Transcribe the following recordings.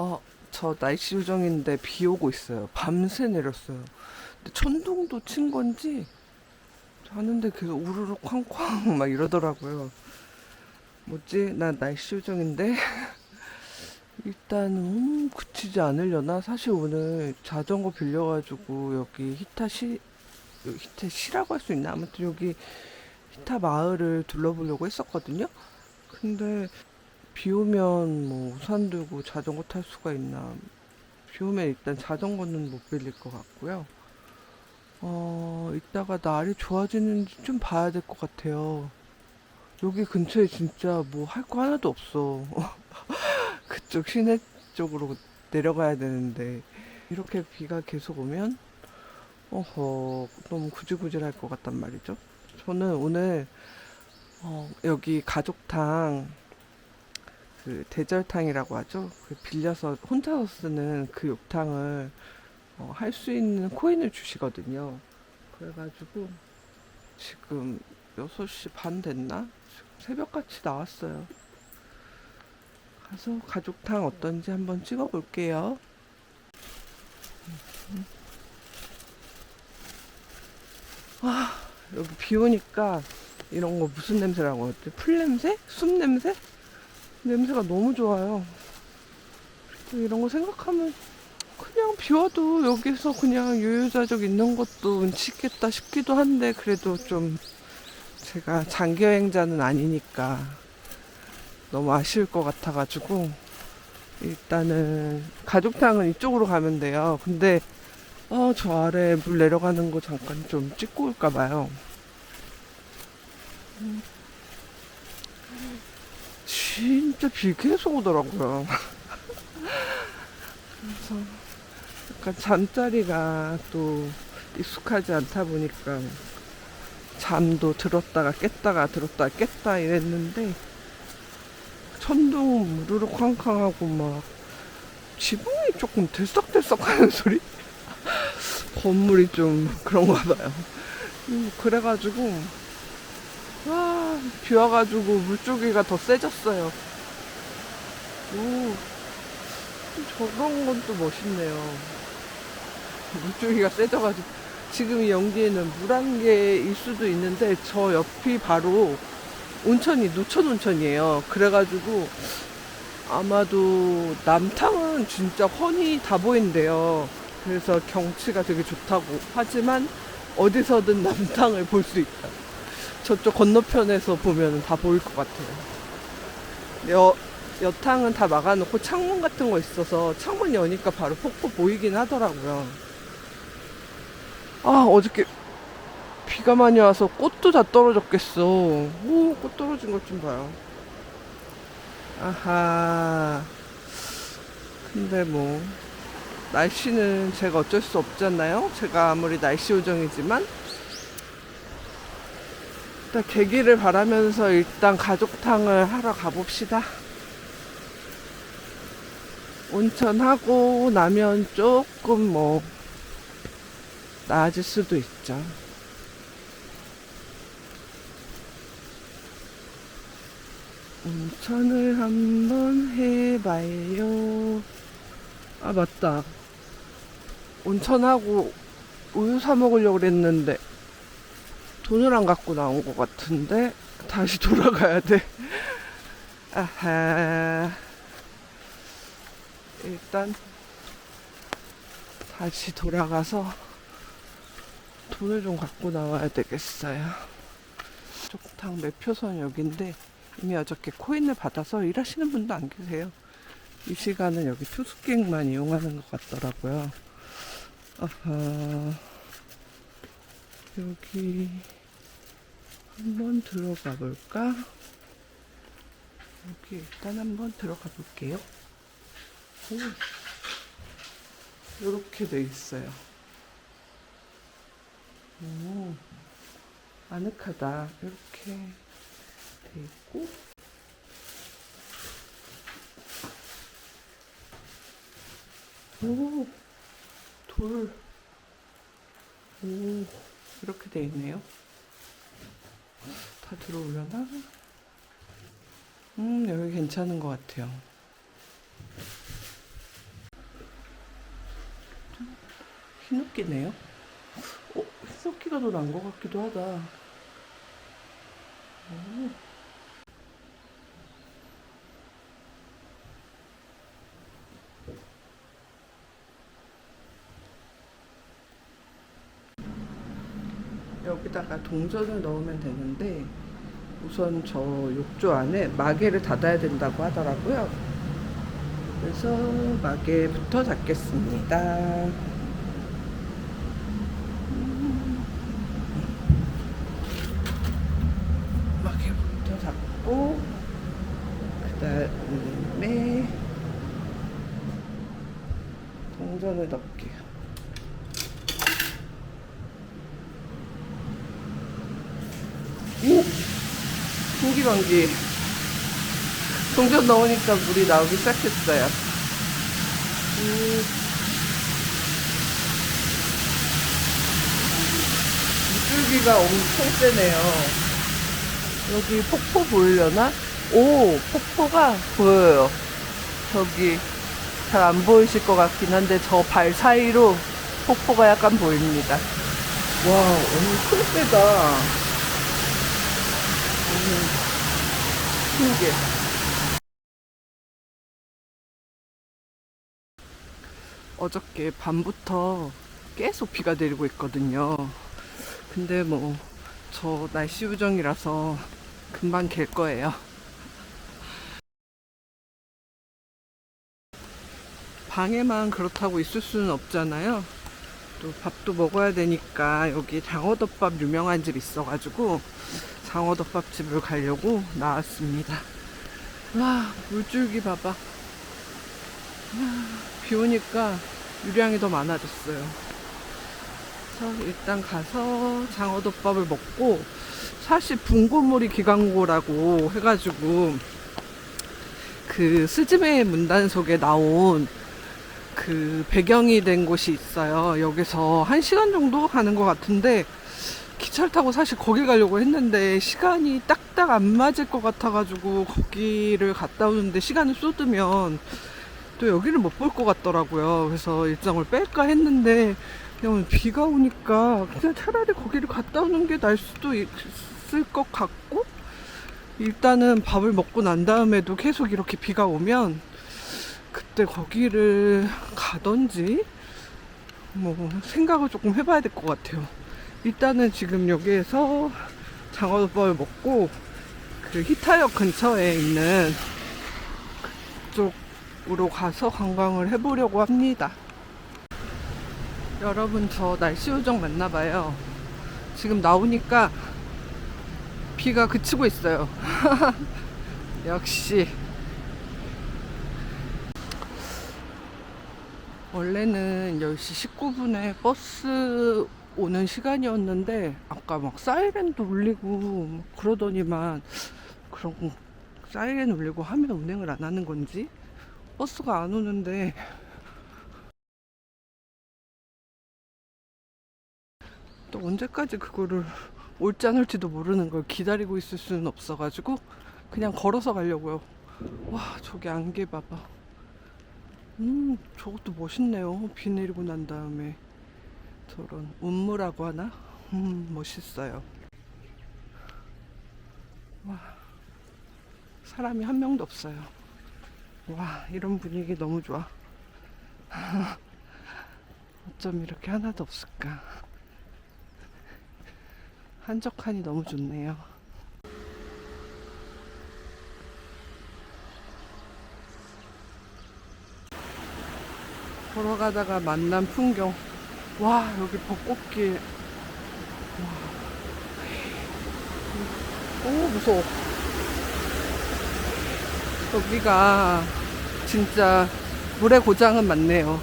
어, 저 날씨 요정인데 비 오고 있어요. 밤새 내렸어요. 근데 천둥도 친 건지 자는데 계속 우르르 쾅쾅 막 이러더라고요. 뭐지? 난 날씨 요정인데 일단 음, 그치지 않으려나? 사실 오늘 자전거 빌려가지고 여기 히타시 히타시라고 할 수 있나? 아무튼 여기 히타 마을을 둘러보려고 했었거든요. 근데 비 오면 뭐 우산 들고 자전거 탈 수가 있나? 비 오면 일단 자전거는 못 빌릴 것 같고요. 어, 이따가 날이 좋아지는지 좀 봐야 될 것 같아요. 여기 근처에 진짜 뭐 할 거 하나도 없어. 그쪽 시내 쪽으로 내려가야 되는데 이렇게 비가 계속 오면 어허 너무 구질구질할 것 같단 말이죠. 저는 오늘 어, 여기 가족탕 그 대절탕이라고 하죠. 그 빌려서 혼자서 쓰는 그 욕탕을 어, 할 수 있는 코인을 주시거든요. 그래가지고 지금 6시 반 됐나? 새벽같이 나왔어요. 가서 가족탕 어떤지 한번 찍어 볼게요. 아, 여기 비 오니까 이런 거 무슨 냄새라고 하지? 풀 냄새? 숲 냄새? 냄새가 너무 좋아요. 이런 거 생각하면 그냥 비 와도 여기서 그냥 유유자적 있는 것도 운치 있겠다 싶기도 한데 그래도 좀 제가 장기 여행자는 아니니까 너무 아쉬울 것 같아가지고 일단은 가족탕은 이쪽으로 가면 돼요. 근데 어, 저 아래 물 내려가는 거 잠깐 좀 찍고 올까 봐요. 음. 진짜 비 계속 오더라고요. 그래서 약간 잠자리가 또 익숙하지 않다 보니까 잠도 들었다가 깼다가 들었다가 깼다 이랬는데 천둥 무르르 쾅쾅하고 막 지붕이 조금 들썩들썩 하는 소리? 건물이 좀 그런가 봐요. 음, 그래가지고 아, 비 와가지고 물줄기가 더 세졌어요. 오, 저런 건 또 멋있네요. 물줄기가 세져가지고 지금 이 연기에는 물 한 개일 수도 있는데 저 옆이 바로 온천이 누천 온천이에요. 그래가지고 아마도 남탕은 진짜 훤히 다 보인대요. 그래서 경치가 되게 좋다고 하지만 어디서든 남탕을 볼 수 있다. 저쪽 건너편에서 보면 다 보일 것 같아요. 여, 여탕은 다 막아놓고 창문 같은 거 있어서 창문 여니까 바로 폭포 보이긴 하더라고요. 아, 어저께 비가 많이 와서 꽃도 다 떨어졌겠어. 오, 꽃 떨어진 것 좀 봐요. 아하. 근데 뭐, 날씨는 제가 어쩔 수 없잖아요. 제가 아무리 날씨 요정이지만. 일단 계기를 바라면서 일단 가족탕을 하러 가봅시다. 온천하고 나면 조금 뭐 나아질 수도 있죠. 온천을 한번 해봐요. 아 맞다. 온천하고 우유 사 먹으려고 그랬는데 돈을 안 갖고 나온 것 같은데 다시 돌아가야 돼. 아하. 일단 다시 돌아가서 돈을 좀 갖고 나와야 되겠어요. 쪽탕 매표선 여기인데 이미 어저께 코인을 받아서 일하시는 분도 안 계세요. 이 시간은 여기 투숙객만 이용하는 것 같더라고요. 아하. 여기 한번 들어가 볼까? 여기 일단 한번 들어가 볼게요. 오. 이렇게 돼 있어요. 오, 아늑하다. 이렇게 돼 있고. 오, 돌. 오, 이렇게 돼 있네요. 잘 들어오려나? 음, 여기 괜찮은 것 같아요. 흰옥기네요? 어, 흰옥기가 더 난 것 같기도 하다. 여기다가 동전을 넣으면 되는데 우선 저 욕조 안에 마개를 닫아야 된다고 하더라고요. 그래서 마개부터 닫겠습니다. 마개부터 닫고 그다음에 동전을 넣을게요. 오! 신기방기. 동전 넣으니까 물이 나오기 시작했어요. 음. 물줄기가 엄청 세네요. 여기 폭포 보이려나? 오, 폭포가 보여요. 저기 잘 안 보이실 것 같긴 한데 저 발 사이로 폭포가 약간 보입니다. 와, 엄청 세다. 음, 신기해. 어저께 밤부터 계속 비가 내리고 있거든요. 근데 뭐, 저 날씨 요정이라서 금방 갤 거예요. 방에만 그렇다고 있을 수는 없잖아요. 또 밥도 먹어야 되니까 여기 장어덮밥 유명한 집 있어가지고 장어덮밥 집을 가려고 나왔습니다. 와 물줄기 봐봐. 와, 비 오니까 유량이 더 많아졌어요. 그래서 일단 가서 장어덮밥을 먹고 사실 붕고물이 기광고라고 해가지고 그 스즈메 문단속에 나온 그 배경이 된 곳이 있어요. 여기서 한 시간 정도 가는 것 같은데 기차를 타고 사실 거기 가려고 했는데 시간이 딱딱 안 맞을 것 같아가지고 거기를 갔다 오는데 시간을 쏟으면 또 여기를 못 볼 것 같더라고요. 그래서 일정을 뺄까 했는데 그냥 비가 오니까 그냥 차라리 거기를 갔다 오는 게 나을 수도 있을 것 같고 일단은 밥을 먹고 난 다음에도 계속 이렇게 비가 오면 그때 거기를 가던지 뭐 생각을 조금 해봐야 될 것 같아요. 일단은 지금 여기에서 장어덮밥을 먹고 그 히타역 근처에 있는 그쪽으로 가서 관광을 해보려고 합니다. 여러분 저 날씨 요정 맞나봐요. 지금 나오니까 비가 그치고 있어요. 역시 원래는 10시 19분에 버스 오는 시간이었는데 아까 막 사이렌도 울리고 막 그러더니만 그런 사이렌 울리고 하면 운행을 안 하는 건지 버스가 안 오는데 또 언제까지 그거를 올지 안 올지도 모르는 걸 기다리고 있을 수는 없어가지고 그냥 걸어서 가려고요. 와 저기 안개 봐봐. 음 저것도 멋있네요. 비 내리고 난 다음에 저런 운무라고 하나? 음 멋있어요. 와 사람이 한 명도 없어요. 와 이런 분위기 너무 좋아. 어쩜 이렇게 하나도 없을까? 한적하니 너무 좋네요. 걸어가다가 만난 풍경. 와, 여기 벚꽃길. 와. 오, 무서워. 여기가 진짜 물의 고장은 많네요.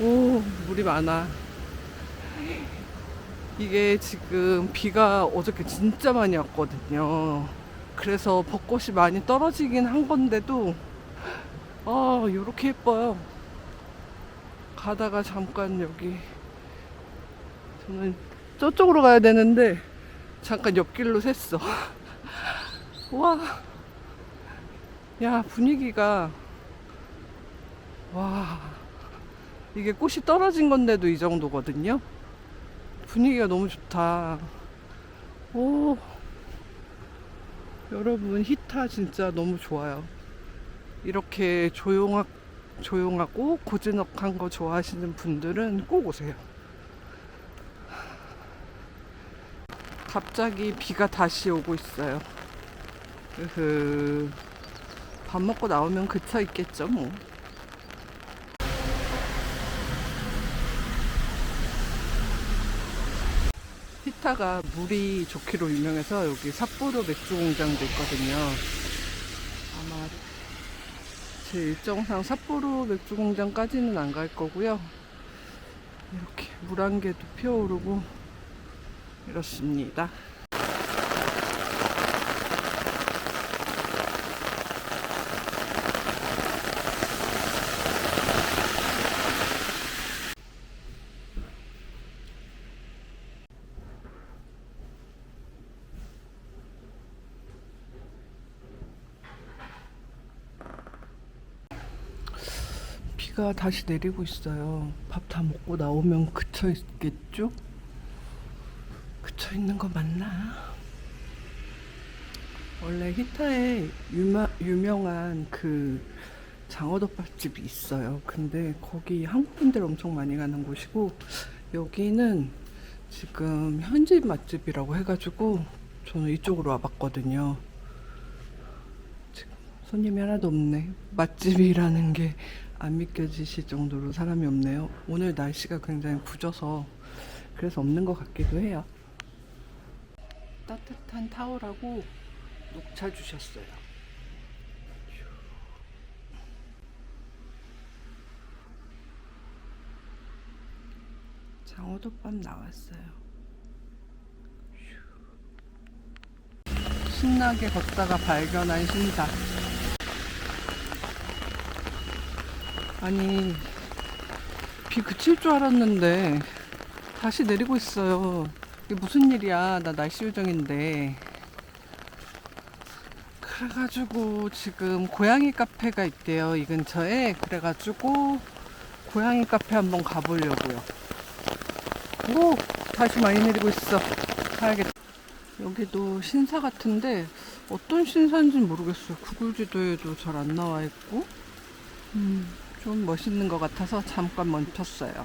오, 물이 많아. 이게 지금 비가 어저께 진짜 많이 왔거든요. 그래서 벚꽃이 많이 떨어지긴 한 건데도 아, 요렇게 예뻐요. 가다가 잠깐 여기 저는 저쪽으로 가야 되는데 잠깐 옆길로 샜어. 와. 야, 분위기가 와. 이게 꽃이 떨어진 건데도 이 정도거든요. 분위기가 너무 좋다. 오, 여러분 히타 진짜 너무 좋아요. 이렇게 조용하, 조용하고 고즈넉한 거 좋아하시는 분들은 꼭 오세요. 갑자기 비가 다시 오고 있어요. 으흐. 밥 먹고 나오면 그쳐 있겠죠, 뭐. 히타가 물이 좋기로 유명해서 여기 삿포로 맥주 공장도 있거든요. 제 일정상 삿포로 맥주 공장까지는 안 갈 거고요. 이렇게 물안개도 피어오르고 이렇습니다. 비가 다시 내리고 있어요. 밥 다 먹고 나오면 그쳐 있겠죠? 그쳐 있는 거 맞나? 원래 히타에 유마, 유명한 그 장어덮밥집이 있어요. 근데 거기 한국 분들 엄청 많이 가는 곳이고 여기는 지금 현지 맛집이라고 해가지고 저는 이쪽으로 와봤거든요. 손님이 하나도 없네. 맛집이라는 게 안 믿겨지실 정도로 사람이 없네요. 오늘 날씨가 굉장히 굳어서 그래서 없는 것 같기도 해요. 따뜻한 타월하고 녹차 주셨어요. 장어덮밥 나왔어요. 신나게 걷다가 발견한 신사. 아니, 비 그칠 줄 알았는데 다시 내리고 있어요. 이게 무슨 일이야? 나 날씨 요정인데. 그래가지고 지금 고양이 카페가 있대요. 이 근처에. 그래가지고 고양이 카페 한번 가보려고요. 오! 다시 많이 내리고 있어. 가야겠다. 여기도 신사 같은데 어떤 신사인지는 모르겠어요. 구글 지도에도 잘 안 나와 있고. 음, 좀 멋있는 것 같아서 잠깐 멈췄어요.